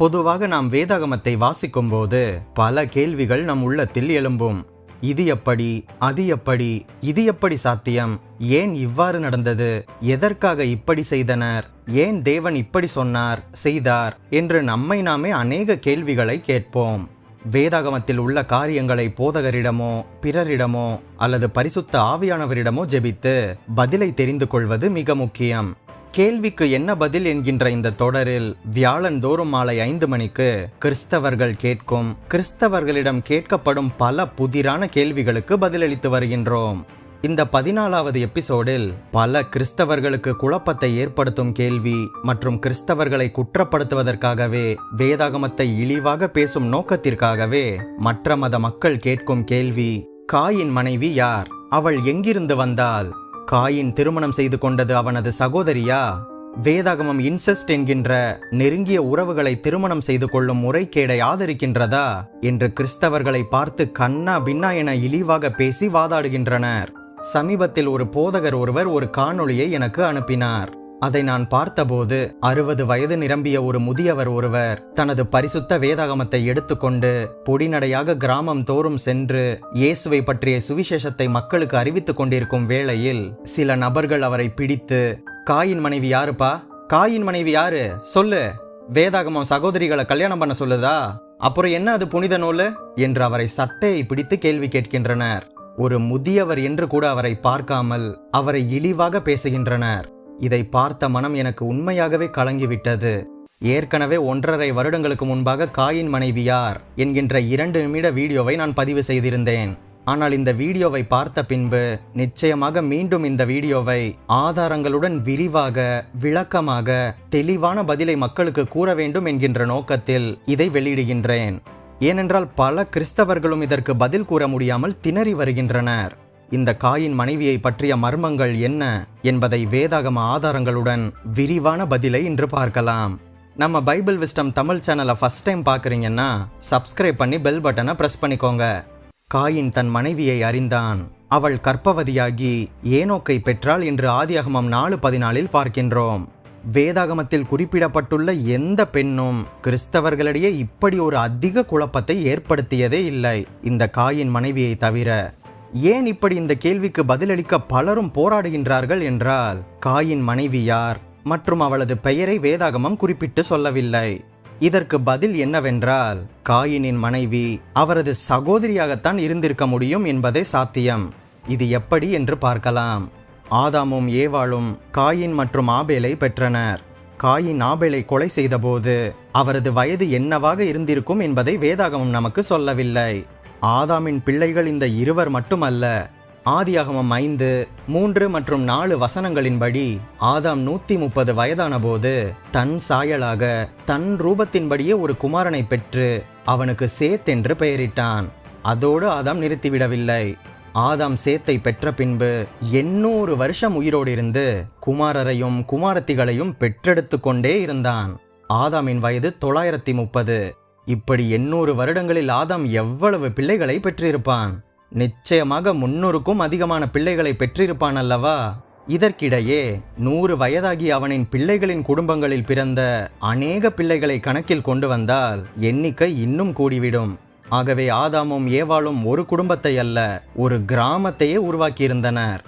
பொதுவாக நாம் வேதாகமத்தை வாசிக்கும்போது பல கேள்விகள் நம் உள்ளத்தில் எழும்பும். இது எப்படி அது எப்படி இது எப்படி சாத்தியம் ஏன் இவ்வாறு நடந்தது எதற்காக இப்படி செய்தனர் ஏன் தேவன் இப்படி சொன்னார் செய்தார் என்று நம்மை நாமே அநேக கேள்விகளை கேட்போம். வேதாகமத்தில் உள்ள காரியங்களை போதகரிடமோ பிறரிடமோ அல்லது பரிசுத்த ஆவியானவரிடமோ ஜெபித்து பதிலை தெரிந்து கொள்வது மிக முக்கியம். கேள்விக்கு என்ன பதில் என்கின்ற இந்த தொடரில் வியாழந்தோறும் மாலை ஐந்து மணிக்கு கிறிஸ்தவர்கள் கேட்கும் கிறிஸ்தவர்களிடம் கேட்கப்படும் பல புதிரான கேள்விகளுக்கு பதிலளித்து வருகின்றோம். இந்த பதினாலாவது எபிசோடில் பல கிறிஸ்தவர்களுக்கு குழப்பத்தை ஏற்படுத்தும் கேள்வி மற்றும் கிறிஸ்தவர்களை குற்றப்படுத்துவதற்காகவே வேதாகமத்தை இழிவாக பேசும் நோக்கத்திற்காகவே மற்ற மத மக்கள் கேட்கும் கேள்வி காயின் மனைவி யார்? அவள் எங்கிருந்து வந்தாள்? காயின் திருமணம் செய்து கொண்டது அவனது சகோதரியா? வேதாகமம் இன்செஸ்ட் என்கின்ற நெருங்கிய உறவுகளை திருமணம் செய்து கொள்ளும் முறைகேடை ஆதரிக்கின்றதா? என்று கிறிஸ்தவர்களை பார்த்து கண்ணா பின்னா என இழிவாக பேசி வாதாடுகின்றனர். சமீபத்தில் ஒரு போதகர் ஒருவர் ஒரு காணொளியை எனக்கு அனுப்பினார். அதை நான் பார்த்தபோது அறுபது வயது நிரம்பிய ஒரு முதியவர் ஒருவர் தனது பரிசுத்த வேதாகமத்தை எடுத்துக்கொண்டு பொடிநடையாக கிராமம் தோறும் சென்று இயேசுவை பற்றிய சுவிசேஷத்தை மக்களுக்கு அறிவித்துக் கொண்டிருக்கும் வேளையில் சில நபர்கள் அவரை பிடித்து காயின் மனைவி யாருப்பா? காயின் மனைவி யாரு? சொல்லு. வேதாகமம் சகோதரிகளை கல்யாணம் பண்ண சொல்லுதா? அப்புறம் என்ன அது புனித நூலு? என்று அவரை சட்டையை பிடித்து கேள்வி கேட்கின்றனர். ஒரு முதியவர் என்று கூட அவரை பார்க்காமல் அவரை இழிவாக பேசுகின்றனர். இதை பார்த்த மனம் எனக்கு உண்மையாகவே கலங்கிவிட்டது. ஏற்கனவே ஒன்றரை வருடங்களுக்கு முன்பாக காயின் மனைவியார் என்கின்ற இரண்டு நிமிட வீடியோவை நான் பதிவு செய்திருந்தேன். ஆனால் இந்த வீடியோவை பார்த்த பின்பு நிச்சயமாக மீண்டும் இந்த வீடியோவை ஆதாரங்களுடன் விரிவாக விளக்கமாக தெளிவான பதிலை மக்களுக்கு கூற வேண்டும் என்கின்ற நோக்கத்தில் இதை வெளியிடுகின்றேன். ஏனென்றால் பல கிறிஸ்தவர்களும் இதற்கு பதில் கூற முடியாமல் திணறி வருகின்றனர். இந்த காயின் மனைவியை பற்றிய மர்மங்கள் என்ன என்பதை வேதாகம ஆதாரங்களுடன் விரிவான பதிலை இன்று பார்க்கலாம். நம்ம பைபிள் விஸ்டம் தமிழ் சேனலை ஃபர்ஸ்ட் டைம் பார்க்குறீங்கன்னா சப்ஸ்கிரைப் பண்ணி பெல் பட்டனை ப்ரெஸ் பண்ணிக்கோங்க. காயின் தன் மனைவியை அறிந்தான். அவள் கற்பவதியாகி ஏனோக்கை பெற்றாள் என்று ஆதியாகமம் நாலு பதினாலில் பார்க்கின்றோம். வேதாகமத்தில் குறிப்பிடப்பட்டுள்ள எந்த பெண்ணும் கிறிஸ்தவர்களிடையே இப்படி ஒரு அதிக குழப்பத்தை ஏற்படுத்தியதே இல்லை. இந்த காயின் மனைவியை தவிர ஏன் இப்படி இந்த கேள்விக்கு பதிலளிக்க பலரும் போராடுகின்றார்கள் என்றால் காயின் மனைவி யார் மற்றும் அவளது பெயரை வேதாகமம் குறிப்பிட்டு சொல்லவில்லை. இதற்கு பதில் என்னவென்றால் காயினின் மனைவி அவரது சகோதரியாகத்தான் இருந்திருக்க முடியும் என்பதே சாத்தியம். இது எப்படி என்று பார்க்கலாம். ஆதாமும் ஏவாளும் காயின் மற்றும் ஆபேலை பெற்றனர். காயின் ஆபேலை கொலை செய்தபோது அவரது வயது என்னவாக இருந்திருக்கும் என்பதை வேதாகமம் நமக்கு சொல்லவில்லை. ஆதாமின் பிள்ளைகள் இந்த இருவர் மட்டுமல்ல ஆதியாகமம் ஐந்து மூன்று மற்றும் நாலு வசனங்களின்படி ஆதாம் நூத்தி முப்பது வயதான போது தன் சாயலாக தன் ரூபத்தின்படியே ஒரு குமாரனை பெற்று அவனுக்கு சேத் என்று பெயரிட்டான். அதோடு ஆதாம் நிறுத்திவிடவில்லை. ஆதாம் சேத்தை பெற்ற பின்பு எண்ணூறு வருஷம் உயிரோடு இருந்து குமாரரையும் குமாரத்திகளையும் பெற்றெடுத்து கொண்டே இருந்தான். ஆதாமின் வயது தொள்ளாயிரத்தி முப்பது. இப்படி எண்ணூறு வருடங்களில் ஆதாம் எவ்வளவு பிள்ளைகளை பெற்றிருப்பான்? நிச்சயமாக முன்னூறுக்கும் அதிகமான பிள்ளைகளை பெற்றிருப்பான் அல்லவா? இதற்கிடையே நூறு வயதாகி அவனின் பிள்ளைகளின் குடும்பங்களில் பிறந்த அநேக பிள்ளைகளை கணக்கில் கொண்டு வந்தால் எண்ணிக்கை இன்னும் கூடிவிடும். ஆகவே ஆதாமும் ஏவாளும் ஒரு குடும்பத்தை அல்ல ஒரு கிராமத்தையே உருவாக்கியிருந்தனர்.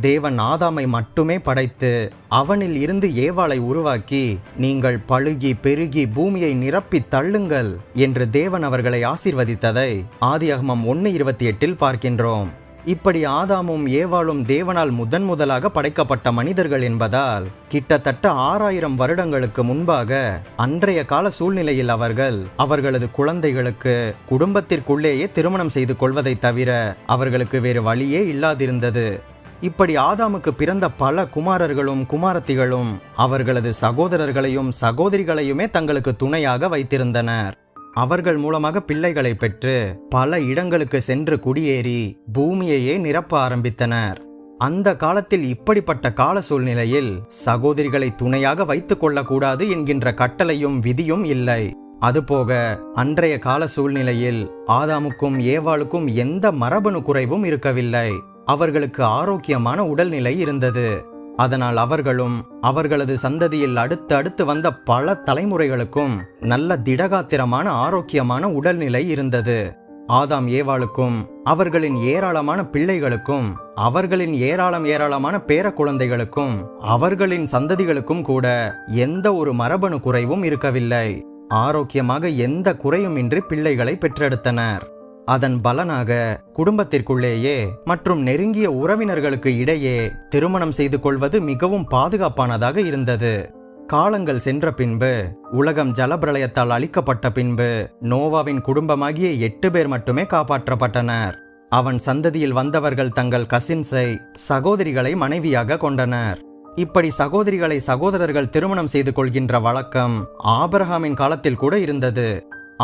தேவன் ஆதாமை மட்டுமே படைத்து அவனில் இருந்து ஏவாளை உருவாக்கி நீங்கள் பழுகி பெருகி பூமியை நிரப்பி தள்ளுங்கள் என்று தேவன் அவர்களை ஆசிர்வதித்ததை ஆதியாகமம் ஒன்று இருபத்தி எட்டில் பார்க்கின்றோம். இப்படி ஆதாமும் ஏவாளும் தேவனால் முதன் முதலாக படைக்கப்பட்ட மனிதர்கள் என்பதால் கிட்டத்தட்ட ஆறாயிரம் வருடங்களுக்கு முன்பாக அன்றைய கால சூழ்நிலையில் அவர்கள் அவர்களது குழந்தைகளுக்கு குடும்பத்திற்குள்ளேயே திருமணம் செய்து கொள்வதை தவிர அவர்களுக்கு வேறு வழியே இல்லாதிருந்தது. இப்படி ஆதாமுக்கு பிறந்த பல குமாரர்களும் குமாரத்திகளும் அவர்களது சகோதரர்களையும் சகோதரிகளையுமே தங்களுக்கு துணையாக வைத்திருந்தனர். அவர்கள் மூலமாக பிள்ளைகளை பெற்று பல இடங்களுக்கு சென்று குடியேறி பூமியையே நிரப்ப ஆரம்பித்தனர். அந்த காலத்தில் இப்படிப்பட்ட கால சூழ்நிலையில் சகோதரிகளை துணையாக வைத்துக் கொள்ளக்கூடாது என்கின்ற கட்டளையும் விதியும் இல்லை. அதுபோக அன்றைய கால சூழ்நிலையில் ஆதாமுக்கும் ஏவாளுக்கும் எந்த மரபணு குறைவும் இருக்கவில்லை. அவர்களுக்கு ஆரோக்கியமான உடல்நிலை இருந்தது. அதனால் அவர்களும் அவர்களது சந்ததியில் அடுத்து அடுத்து வந்த பல தலைமுறைகளுக்கும் நல்ல திடகாத்திரமான ஆரோக்கியமான உடல்நிலை இருந்தது. ஆதாம் ஏவாளுக்கும் அவர்களின் ஏராளமான பிள்ளைகளுக்கும் அவர்களின் ஏராளம் ஏராளமான பேர குழந்தைகளுக்கும் அவர்களின் சந்ததிகளுக்கும் கூட எந்த ஒரு மரபணு குறைவும் இருக்கவில்லை. ஆரோக்கியமாக எந்த குறையுமின்றி பிள்ளைகளை பெற்றெடுத்தனர். அதன் பலனாக குடும்பத்திற்குள்ளேயே மற்றும் நெருங்கிய உறவினர்களுக்கு இடையே திருமணம் செய்து கொள்வது மிகவும் பாதுகாப்பானதாக இருந்தது. காலங்கள் சென்ற பின்பு உலகம் ஜலப்பிரளயத்தால் அழிக்கப்பட்ட பின்பு நோவாவின் குடும்பமாகிய எட்டு பேர் மட்டுமே காப்பாற்றப்பட்டனர். அவன் சந்ததியில் வந்தவர்கள் தங்கள் கசின்ஸை சகோதரிகளை மனைவியாக கொண்டனர். இப்படி சகோதரிகளை சகோதரர்கள் திருமணம் செய்து கொள்கின்ற வழக்கம் ஆபிரகாமின் காலத்தில் கூட இருந்தது.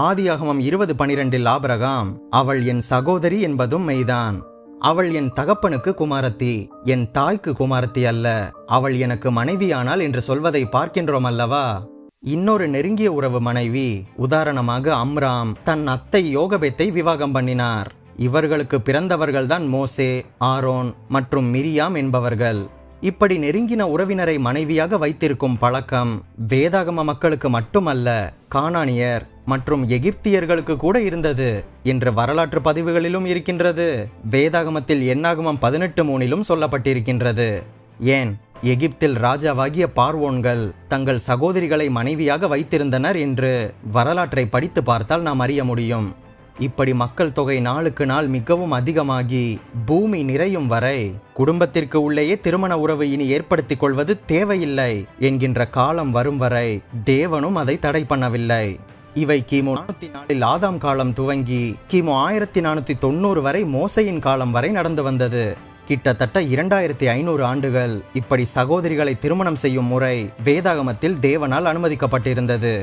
ஆதியாகமம் இருபது பனிரெண்டில் ஆபரகாம் அவள் என் சகோதரி என்பதும் மெய்தான். அவள் என் தகப்பனுக்கு குமாரத்தி என் தாய்க்கு குமாரத்தி அல்ல. அவள் எனக்கு மனைவியானால் என்று சொல்வதை பார்க்கின்றோம் அல்லவா? இன்னொரு நெருங்கிய உறவு மனைவி உதாரணமாக அம்ராம் தன் அத்தை யோகபேத்தை விவாகம் பண்ணினார். இவர்களுக்கு பிறந்தவர்கள்தான் மோசே ஆரோன் மற்றும் மிரியாம் என்பவர்கள். இப்படி நெருங்கின உறவினரை மனைவியாக வைத்திருக்கும் பழக்கம் வேதாகம மக்களுக்கு மட்டுமல்ல கானானியர் மற்றும் எகிப்தியர்களுக்கு கூட இருந்தது என்று வரலாற்று பதிவுகளிலும் இருக்கின்றது. வேதாகமத்தில் எண்ணாகமம் பதினெட்டு மூணிலும் சொல்லப்பட்டிருக்கின்றது. ஏன்? எகிப்தில் ராஜாவாகிய பார்வோன்கள் தங்கள் சகோதரிகளை மனைவியாக வைத்திருந்தனர் என்று வரலாற்றை படித்து பார்த்தால் நாம் அறிய முடியும். இப்படி மக்கள் தொகை நாளுக்கு நாள் மிகவும் அதிகமாகி பூமி நிறையும் வரை குடும்பத்திற்கு உள்ளேயே திருமண உறவு இனி ஏற்படுத்திக் கொள்வது தேவையில்லை என்கின்ற காலம் வரும் வரை தேவனும் அதை தடை பண்ணவில்லை. இவை கிமு நானூத்தி நாலில் ஆதாம் காலம் துவங்கி கிமு ஆயிரத்தி நானூத்தி தொண்ணூறு வரை மோசையின் காலம் வரை நடந்து வந்தது. கிட்டத்தட்ட இரண்டாயிரத்தி ஐநூறு ஆண்டுகள் இப்படி சகோதரிகளை திருமணம் செய்யும் முறை வேதாகமத்தில் தேவனால் அனுமதிக்கப்பட்டிருந்தது.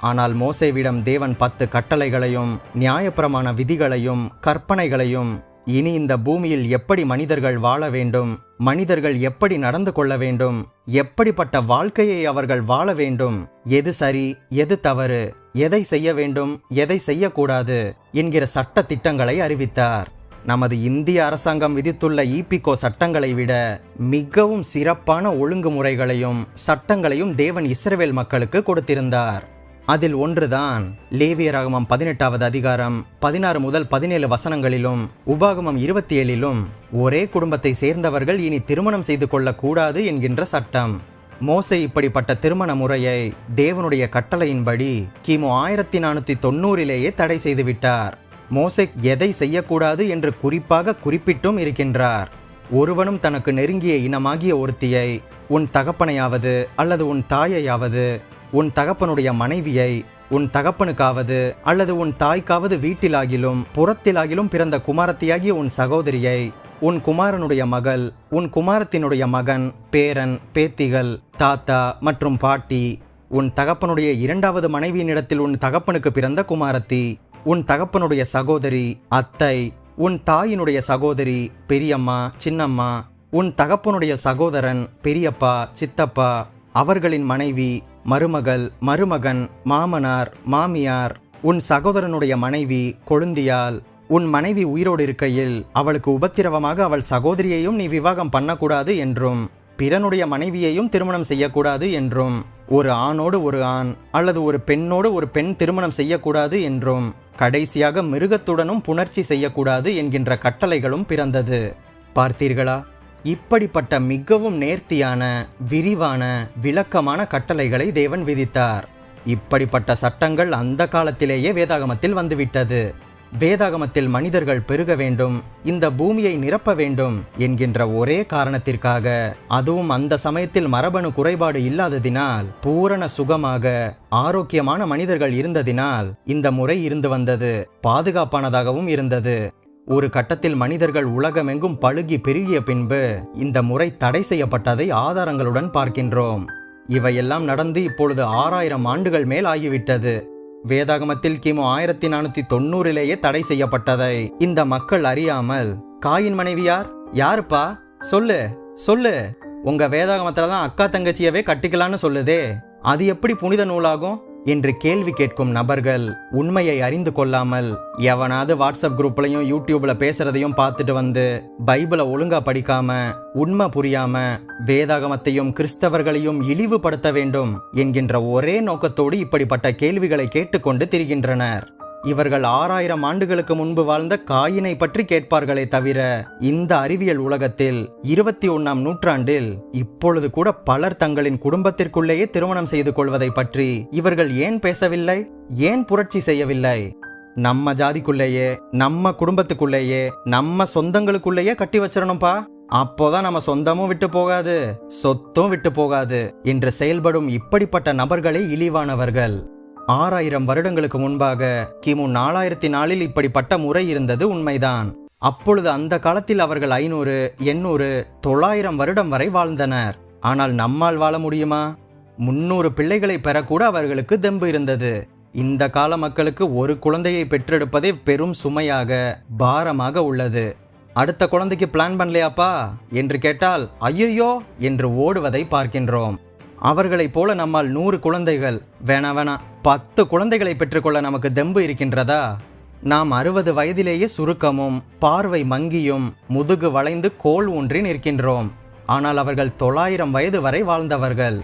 ஆனால் மோசேவிடம் தேவன் பத்து கட்டளைகளையும் நியாயப்பிரமாண விதிகளையும் கற்பனைகளையும் இனி இந்த பூமியில் எப்படி மனிதர்கள் வாழ வேண்டும் மனிதர்கள் எப்படி நடந்து கொள்ள வேண்டும் எப்படிப்பட்ட வாழ்க்கையை அவர்கள் வாழ வேண்டும் எது சரி எது தவறு எதை செய்ய வேண்டும் எதை செய்யக்கூடாது என்கிற சட்ட திட்டங்களை அறிவித்தார். நமது இந்திய அரசாங்கம் விதித்துள்ள ஈபிகோ சட்டங்களை விட மிகவும் சிறப்பான ஒழுங்குமுறைகளையும் சட்டங்களையும் தேவன் இஸ்ரவேல் மக்களுக்கு கொடுத்திருந்தார். அதில் ஒன்றுதான் லேவிய ராகமம் பதினெட்டாவது அதிகாரம் பதினாறு முதல் பதினேழு வசனங்களிலும் உபாகமம் இருபத்தி ஏழிலும் ஒரே குடும்பத்தை சேர்ந்தவர்கள் இனி திருமணம் செய்து கொள்ளக்கூடாது என்கின்ற சட்டம். மோசை இப்படிப்பட்ட திருமண முறையை தேவனுடைய கட்டளையின்படி கிமு ஆயிரத்தி நானூற்றி தொண்ணூறிலேயே தடை செய்துவிட்டார் மோசை எதை செய்யக்கூடாது என்று குறிப்பாக குறிப்பிட்டும் இருக்கின்றார். ஒருவனும் தனக்கு நெருங்கிய இனமாகிய ஒருத்தியை உன் தகப்பனையாவது அல்லது உன் தாயையாவது உன் தகப்பனுடைய மனைவியை உன் தகப்பனுக்காவது அல்லது உன் தாய்க்காவது வீட்டிலாகிலும் புறத்திலாகிலும் பிறந்த குமாரத்தியாகிய உன் சகோதரியை உன் குமாரனுடைய மகள் உன் குமாரத்தினுடைய மகன் பேரன் பேத்திகள் தாத்தா மற்றும் பாட்டி உன் தகப்பனுடைய இரண்டாவது மனைவியினிடத்தில் உன் தகப்பனுக்கு பிறந்த குமாரத்தி உன் தகப்பனுடைய சகோதரி அத்தை உன் தாயினுடைய சகோதரி பெரியம்மா சின்னம்மா உன் தகப்பனுடைய சகோதரன் பெரியப்பா சித்தப்பா அவர்களின் மனைவி மருமகள் மருமகன் மாமனார் மாமியார் உன் சகோதரனுடைய மனைவி கொழுந்தியால் உன் மனைவி உயிரோடு இருக்கையில் அவளுக்கு உபத்திரவமாக அவள் சகோதரியையும் நீ விவாகம் பண்ணக்கூடாது என்றும் பிறனுடைய மனைவியையும் திருமணம் செய்யக்கூடாது என்றும் ஒரு ஆணோடு ஒரு ஆண் அல்லது ஒரு பெண்ணோடு ஒரு பெண் திருமணம் செய்யக்கூடாது என்றும் கடைசியாக மிருகத்துடனும் புணர்ச்சி செய்யக்கூடாது என்கின்ற கட்டளைகளும் பிறந்தது. பார்த்தீர்களா? இப்படிப்பட்ட மிகவும் நேர்த்தியான விரிவான விளக்கமான கட்டளைகளை தேவன் விதித்தார். இப்படிப்பட்ட சட்டங்கள் அந்த காலத்திலேயே வேதாகமத்தில் வந்துவிட்டது. வேதாகமத்தில் மனிதர்கள் பெருக வேண்டும் இந்த பூமியை நிரப்ப வேண்டும் என்கின்ற ஒரே காரணத்திற்காக அதுவும் அந்த சமயத்தில் மரபணு குறைபாடு இல்லாததினால் பூரண சுகமாக ஆரோக்கியமான மனிதர்கள் இருந்ததினால் இந்த முறை இருந்து வந்தது பாதுகாப்பானதாகவும் இருந்தது. ஒரு கட்டத்தில் மனிதர்கள் உலகமெங்கும் பழுகி பெருகிய பின்பு இந்த முறை தடை செய்யப்பட்டதை ஆதாரங்களுடன் பார்க்கின்றோம். இவையெல்லாம் நடந்து இப்பொழுது ஆறாயிரம் ஆண்டுகள் மேல் ஆகிவிட்டது. வேதாகமத்தில் கிமு ஆயிரத்தி நானூத்தி தொண்ணூறிலேயே தடை செய்யப்பட்டதை இந்த மக்கள் அறியாமல் காயின் மனைவியார் யாருப்பா? சொல்லு சொல்லு. உங்க வேதாகமத்துல தான் அக்கா தங்கச்சியவே கட்டிக்கலான்னு சொல்லுதே. அது எப்படி புனித நூலாகும்? என்று கேள்வி கேட்கும் நபர்கள் உண்மையை அறிந்து கொள்ளாமல் எவனாவது வாட்ஸ்அப் குரூப்லையும் யூடியூப்ல பேசுறதையும் பார்த்துட்டு வந்து பைபிளை ஒழுங்கா படிக்காம உண்மை புரியாம வேதாகமத்தையும் கிறிஸ்தவர்களையும் இழிவுபடுத்த வேண்டும் என்கின்ற ஒரே நோக்கத்தோடு இப்படிப்பட்ட கேள்விகளை கேட்டுக்கொண்டு திரிகின்றனர். இவர்கள் ஆறாயிரம் ஆண்டுகளுக்கு முன்பு வாழ்ந்த காயினை பற்றி கேட்பார்களே தவிர இந்த அறிவியல் உலகத்தில் இருபத்தி ஒன்னாம் நூற்றாண்டில் இப்பொழுது கூட பலர் தங்களின் குடும்பத்திற்குள்ளேயே திருமணம் செய்து கொள்வதை பற்றி இவர்கள் ஏன் பேசவில்லை? ஏன் புரட்சி செய்யவில்லை? நம்ம ஜாதிக்குள்ளேயே நம்ம குடும்பத்துக்குள்ளேயே நம்ம சொந்தங்களுக்குள்ளேயே கட்டி வச்சிடணும்பா. அப்போதான் நம்ம சொந்தமும் விட்டு போகாது சொத்தும் விட்டு போகாது என்று செயல்படும் இப்படிப்பட்ட நபர்களே இழிவானவர்கள். ஆறாயிரம் வருடங்களுக்கு முன்பாக கிமு நாலாயிரத்தி நாலில் இப்படிப்பட்ட முறை இருந்தது உண்மைதான். அப்பொழுது அந்த காலத்தில் அவர்கள் ஐநூறு எண்ணூறு தொள்ளாயிரம் வருடம் வரை வாழ்ந்தனர். ஆனால் நம்மால் வாழ முடியுமா? முன்னூறு பிள்ளைகளை பெறக்கூட அவர்களுக்கு தெம்பு இருந்தது. இந்த கால மக்களுக்கு ஒரு குழந்தையை பெற்றெடுப்பதே பெரும் சுமையாக பாரமாக உள்ளது. அடுத்த குழந்தைக்கு பிளான் பண்ணலையாப்பா? என்று கேட்டால் ஐயையோ! என்று ஓடுவதை பார்க்கின்றோம். அவர்களைப் போல நம்மால் நூறு குழந்தைகள் வேணா வேணா பத்து குழந்தைகளை பெற்றுக்கொள்ள நமக்கு தெம்பு இருக்கின்றதா? நாம் அறுபது வயதிலேயே சுருக்கமும் பார்வை மங்கியும் முதுகு வளைந்து கோல் ஊன்றி நிற்கின்றோம். ஆனால் அவர்கள் தொள்ளாயிரம் வயது வரை வாழ்ந்தவர்கள்.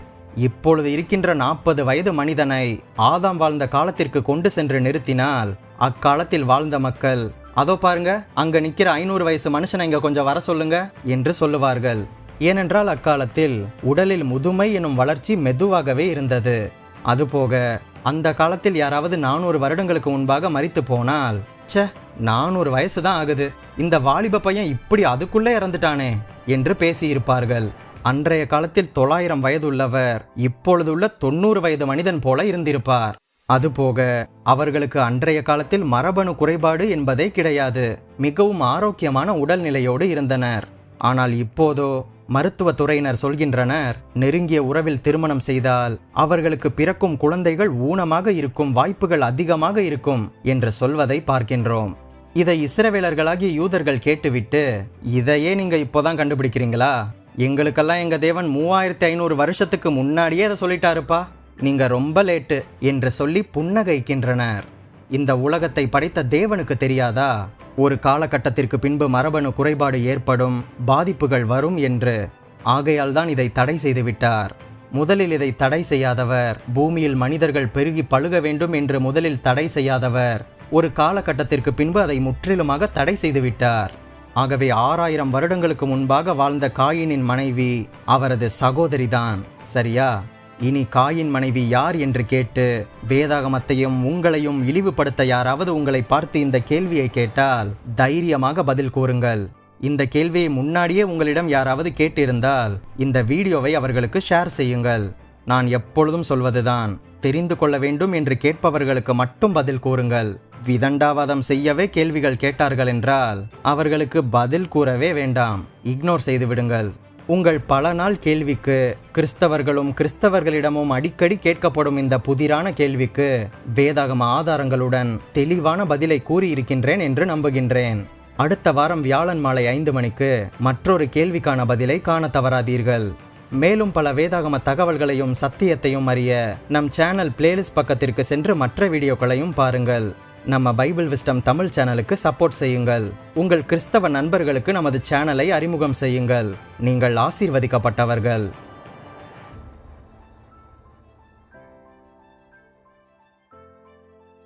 இப்பொழுது இருக்கின்ற நாற்பது வயது மனிதனை ஆதாம் வாழ்ந்த காலத்திற்கு கொண்டு சென்று நிறுத்தினால் அக்காலத்தில் வாழ்ந்த மக்கள் அதோ பாருங்க அங்க நிக்கிற ஐநூறு வயசு மனுஷனை இங்க கொஞ்சம் வர சொல்லுங்க என்று சொல்லுவார்கள். ஏனென்றால் அக்காலத்தில் உடலில் முதுமை எனும் வளர்ச்சி மெதுவாகவே இருந்தது. அதுபோக அந்த காலத்தில் யாராவது நானூறு வருடங்களுக்கு முன்பாக மறித்து போனால் ச்சே நானூறு வயசு தான் ஆகுது. இந்த வாலிப பையன் இப்படி அதுக்குள்ளே இறந்துட்டானே என்று பேசியிருப்பார்கள். அன்றைய காலத்தில் தொள்ளாயிரம் வயதுள்ளவர் இப்பொழுதுள்ள தொண்ணூறு வயது மனிதன் போல இருந்திருப்பார். அதுபோக அவர்களுக்கு அன்றைய காலத்தில் மரபணு குறைபாடு என்பதே கிடையாது. மிகவும் ஆரோக்கியமான உடல்நிலையோடு இருந்தனர். ஆனால் இப்போதோ மருத்துவத்துறையினர் சொல்கின்றனர் நெருங்கிய உறவில் திருமணம் செய்தால் அவர்களுக்கு பிறக்கும் குழந்தைகள் ஊனமாக இருக்கும் வாய்ப்புகள் அதிகமாக இருக்கும் என்று சொல்வதை பார்க்கின்றோம். இதை இஸ்ரவேலர்களாகிய யூதர்கள் கேட்டுவிட்டு இதையே நீங்க இப்போதான் கண்டுபிடிக்கிறீங்களா? எங்களுக்கெல்லாம் எங்க தேவன் மூவாயிரத்தி ஐநூறு வருஷத்துக்கு முன்னாடியே அதை சொல்லிட்டாருப்பா. நீங்க ரொம்ப லேட்டு என்று சொல்லி புன்னகைக்கின்றனர். இந்த உலகத்தை படைத்த தேவனுக்கு தெரியாதா? ஒரு காலகட்டத்திற்கு பின்பு மரபணு குறைபாடு ஏற்படும் பாதிப்புகள் வரும் என்று. ஆகையால் தான் இதை தடை செய்துவிட்டார் முதலில் இதை தடை செய்யாதவர் பூமியில் மனிதர்கள் பெருகி பழுக வேண்டும் என்று முதலில் தடை செய்யாதவர் ஒரு காலகட்டத்திற்கு பின்பு அதை முற்றிலுமாக தடை செய்துவிட்டார் ஆகவே ஆறாயிரம் வருடங்களுக்கு முன்பாக வாழ்ந்த காயினின் மனைவி அவரது சகோதரிதான் சரியா? இனி காயின் மனைவி யார் என்று கேட்டு வேதாகமத்தையும் உங்களையும் இழிவுபடுத்த யாராவது உங்களை பார்த்து இந்த கேள்வியை கேட்டால் தைரியமாக பதில் கூறுங்கள். இந்த கேள்வியை முன்னாடியே உங்களிடம் யாராவது கேட்டிருந்தால் இந்த வீடியோவை அவர்களுக்கு ஷேர் செய்யுங்கள். நான் எப்பொழுதும் சொல்வதுதான் தெரிந்து கொள்ள வேண்டும் என்று கேட்பவர்களுக்கு மட்டும் பதில் கூறுங்கள். விதண்டாவாதம் செய்யவே கேள்விகள் கேட்டார்கள் என்றால் அவர்களுக்கு பதில் கூறவே வேண்டாம். இக்னோர் செய்து விடுங்கள். உங்கள் பல நாள் கேள்விக்கு கிறிஸ்தவர்களும் கிறிஸ்தவர்களிடமும் அடிக்கடி கேட்கப்படும் இந்த புதிரான கேள்விக்கு வேதாகம ஆதாரங்களுடன் தெளிவான பதிலை கூறியிருக்கின்றேன் என்று நம்புகின்றேன். அடுத்த வாரம் வியாழன் மாலை ஐந்து மணிக்கு மற்றொரு கேள்விக்கான பதிலை காண தவறாதீர்கள். மேலும் பல வேதாகம தகவல்களையும் சத்தியத்தையும் அறிய நம் சேனல் பிளேலிஸ்ட் பக்கத்திற்கு சென்று மற்ற வீடியோக்களையும் பாருங்கள். நம்ம பைபிள் விஸ்டம் தமிழ் சேனலுக்கு சப்போர்ட் செய்யுங்கள். உங்கள் கிறிஸ்தவ நண்பர்களுக்கு நமது சேனலை அறிமுகம் செய்யுங்கள். நீங்கள் ஆசீர்வதிக்கப்பட்டவர்கள்.